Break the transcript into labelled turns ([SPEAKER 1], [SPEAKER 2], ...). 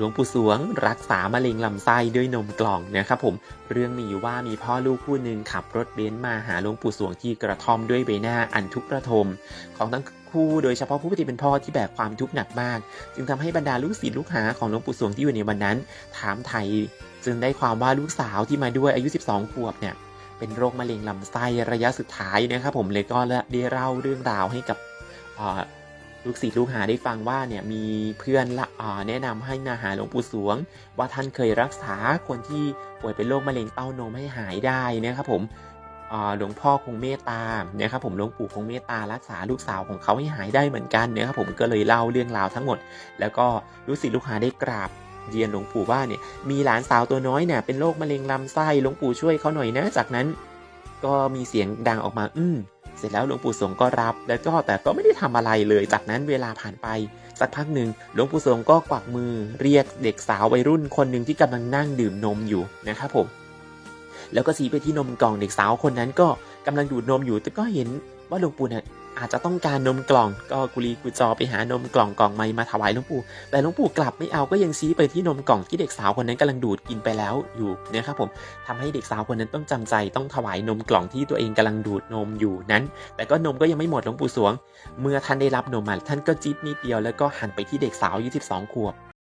[SPEAKER 1] หลวงปู่สวง รักษามะเร็งลำไส้ด้วยนมกล่องนะครับผมเรื่องมีอยู่ว่ามีพ่อลูกคู่หนึ่งขับรถเบนซ์มาหาหลวงปู่สวงที่กระท่อมด้วยใบหน้าอันทุกข์ระทม ของทั้งคู่โดยเฉพาะผู้ที่เป็นพ่อที่แบกความทุกข์หนักมาก จึงทำให้บรรดาลูกศิษย์ลูกหาของหลวงปู่สวงที่อยู่ในวันนั้น ถามไทยจึงได้ความว่าลูกสาวที่มาด้วยอายุ 12 ขวบเนี่ยเป็นโรคมะเร็งลำไส้ระยะสุดท้ายนะครับผมเลยก็ได้เล่าเรื่องราวให้กับพ่อ ลูกศิษย์ลูกหาได้ฟังว่าเนี่ยมีเพื่อนละอ่อแนะนำให้มาหาหลวงปู่สวง ว่าท่านเคยรักษาคนที่ป่วยเป็นโรคมะเร็งเต้านมให้หายได้นะครับผมอ่อหลวงพ่อคงเมตตานะครับผมหลวงปู่คงเมตตารักษาลูกสาวของเขาให้หายได้เหมือนกันนะครับผมก็เลยเล่าเรื่องราวทั้งหมด แล้วก็ลูกศิษย์ลูกหาได้กราบเรียนหลวงปู่ว่าเนี่ยมีหลานสาวตัวน้อยเนี่ยเป็นโรคมะเร็งลำไส้หลวงปู่ช่วยเขาหน่อยนะ จากนั้น ก็มีเสียงดังออกมา อืม เสร็จแล้วหลวงปู่สงก็รับ แล้วก็แต่ก็ไม่ได้ทำอะไรเลย จากนั้นเวลาผ่านไป สักพักหนึ่งหลวงปู่สงก็กวักมือ เรียกเด็กสาววัยรุ่นคนหนึ่งที่กำลังนั่งดื่มนมอยู่นะครับผมแล้วก็ชี้ไปที่นมกล่องเด็กสาวคนนั้นก็กำลังดูดนมอยู่แต่ก็เห็นว่าหลวงปู่เนี่ย อาจจะต้องการนมกล่อง ก็กุลีกุจอไปหานมกล่องกล่องไม้มาถวายหลวงปู่ แต่หลวงปู่กลับไม่เอาก็ยังชี้ไปที่นมกล่องที่เด็กสาวคนนั้นกำลังดูดกินไปแล้วอยู่นะครับผมทำให้เด็กสาวคนนั้นต้องจำใจต้องถวายนมกล่องที่ตัวเองกำลังดูดนมอยู่นั้น แต่ก็นมก็ยังไม่หมดหลวงปู่สวง เมื่อท่านได้รับนมมาท่านก็จิ๊บนิดเดียวแล้วก็หันไปที่เด็กสาวอายุ12ขวบ